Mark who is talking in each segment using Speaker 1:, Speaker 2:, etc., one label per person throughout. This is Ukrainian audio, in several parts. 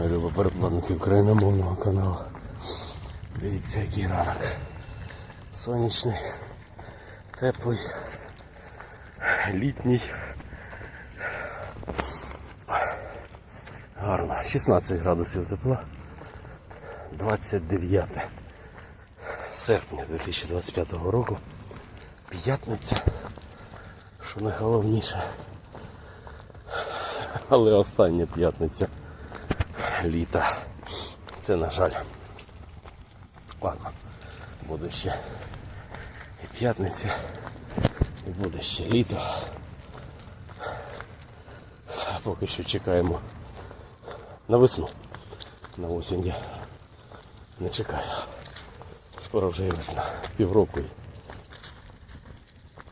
Speaker 1: Мої любі перекладники україномовного каналу. Дивіться, який ранок. Сонячний, теплий, літній. Гарно. 16 градусів тепла. 29 серпня 2025 року. П'ятниця. Що найголовніше. Але остання п'ятниця літа. Це на жаль. Ладно, буде ще і п'ятниця, і буде ще літо. Поки що чекаємо на весну. На осінь я не чекаю. Скоро вже і весна. Півроку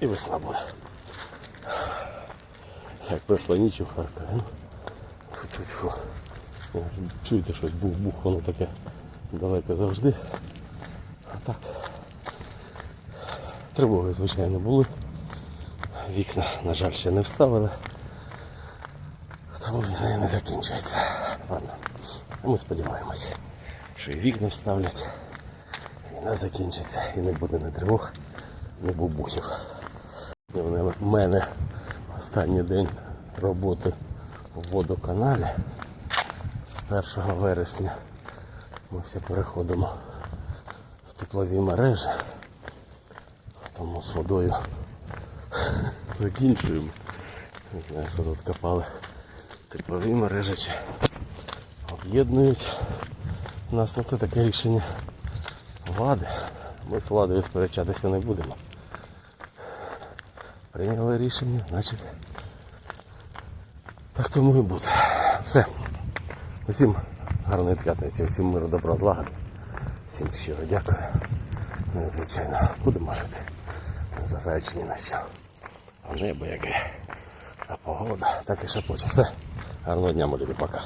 Speaker 1: і, весна буде. Як пройшла ніч у Харкові. Чуєте щось бух-бух, воно таке далеко завжди. А так. Тривоги, звичайно, були. Вікна, на жаль, ще не вставили. Тому війна не закінчується. Ладно. Ми сподіваємося, що і вікна вставлять, війна закінчиться і не буде ні тривог, ні бубухів. В мене останній день роботи в водоканалі з 1 вересня. Ми всі переходимо в теплові мережі, тому з водою закінчуємо. Не знаю, що тут копали теплові мережі чи об'єднують. У нас на те таке рішення влади. Ми з владою сперечатися не будемо. Прийняли рішення, значить так тому і буде. Все. Усім гарної п'ятниці, всім миру, добра, злагоди. Всім щиро дякую. Ну, Звичайно, будемо жити. Незважаючи на що. А небо яке, а погода, так і шепоче. Все. Гарного дня, молі, пока.